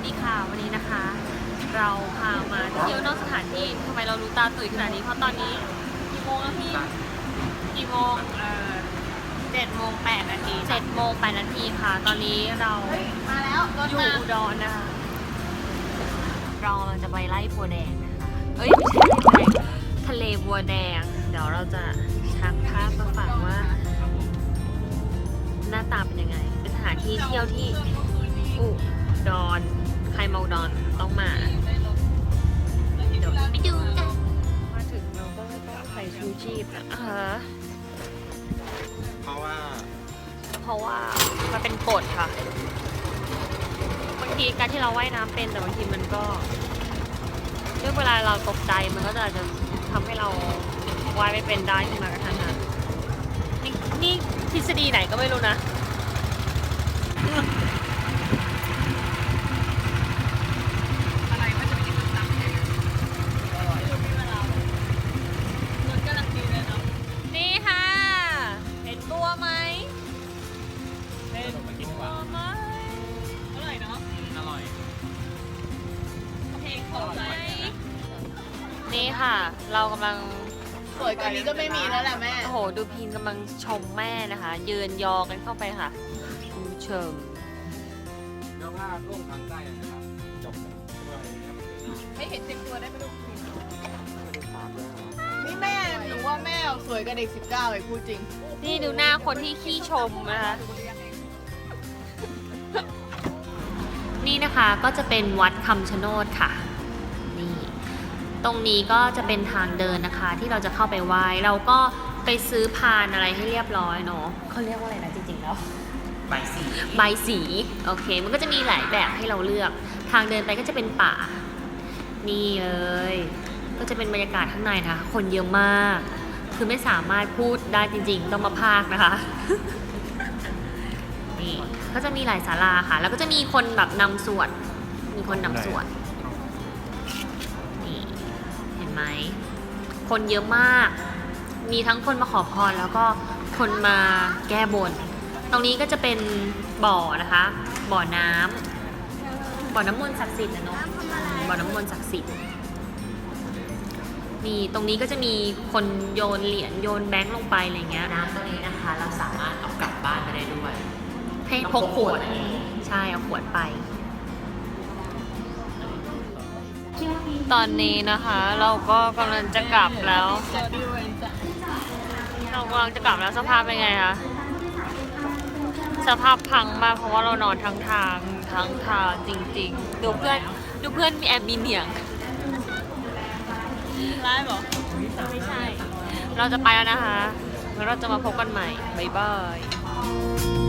วัสดีค่ะ วันนี้นะคะ เราพามาเที่ยวนอกสถานที่ทำไมเรารู้ตาตื่นขนาดนี้เพราะตอนนี้กี่โมงแล้วพี่กี่โมงเจ็ดโมงแปดนาทีเจ็ดโมงแปดนาทีค่ะ ตอนนี้เรามาแล้วรถอยู่มาอุดรนะคะเรากำลังจะไปไล่บัวแดงนะคะ เอ้ยไม่ใช่ไล่บัวแดงทะเลบัวแดง เดี๋ยวเราจะชักภาพมาฝากว่า หน้าตาเป็นยังไง เป็นสถานที่เที่ยวที่อุดรใครมาอุดรต้องมา เดี๋ยวไปดูกัน มาถึงเราก็ต้องใส่ชูชีพนะคะเพราะว่า เพราะว่ามันเป็นกฎค่ะ บางทีการที่เราว่ายน้ำเป็นแต่บางทีมันก็ด้วยเวลาเราตกใจมันก็จะอาจจะทำให้เราว่ายไม่เป็นได้ขึ้นมากระทันหันนี่นี่ทฤษฎีไหนก็ไม่รู้นะ นี่ค่ะ เรากำลัง สวยกว่านี้ก็ไม่มีแล้วแหละแม่โอ้โห ดูพีนกำลังชมแม่นะคะ ยืนยอกันเข้าไปค่ะคุณผู้ชมเดี๋ยวพาร่วมทางใต้นะครับจบกันด้วยนะครับไม่เห็นเต็มตัวได้ไหมลูกไม่ได้ตามด้วยนี่แม่หนูว่าแม่สวยกว่าเด็ก 19ไอ้พูดจริง นี่ดูหน้าคนที่ขี้ชมนะคะนี่นะคะก็จะเป็นวัดคำชะโนดค่ะนี่ ตรงนี้ก็จะเป็นทางเดินนะคะ ที่เราจะเข้าไปไหว้เราก็ไปซื้อพานอะไรให้เรียบร้อยเนาะเขาเรียกว่าอะไรนะจริงๆแล้ว ใบสีใบสีโอเค มันก็จะมีหลายแบบให้เราเลือก ทางเดินไปก็จะเป็นป่า นี่เลยก็จะเป็นบรรยากาศข้างในนะคะคนเยอะมาก คือไม่สามารถพูดได้จริงๆ ต้องมาพากย์นะคะ นี่ก็จะมีหลายศาลาค่ะ แล้วก็จะมีคนแบบนำสวด มีคนนำสวดนี่เห็น ไหม คนเยอะมาก มีทั้งคนมาขอพรแล้วก็คนมาแก้บน ตรงนี้ก็จะเป็นบ่อนะคะ บ่อน้ำบ่อน้ำมนต์ศักดิ์สิทธิ์นะเนาะบ่อน้ำมนต์ศักดิ์สิทธิ์นี่ตรงนี้ก็จะมีคนโยนเหรียญโยนแบงค์ลงไปอะไรเงี้ย น้ำตัวนี้นะคะ เราสามารถเอากลับบ้านไปได้ด้วยให้พกขวด ใช่เอาขวดไป ตอนนี้นะคะ เราก็กำลังจะกลับแล้วเจอดีเวนจ้ะเรากำลังจะกลับแล้วสภาพเป็นไงคะสภาพพังมากเพราะว่าเรานอนทั้งทางทั้งทางจริง ๆ ดูเพื่อนดูเพื่อนมีแอบมีเหนียงไลฟ์เหรอไม่ใช่ เราจะไปแล้วนะคะแล้วเราจะมาพบกันใหม่ บ๊ายบาย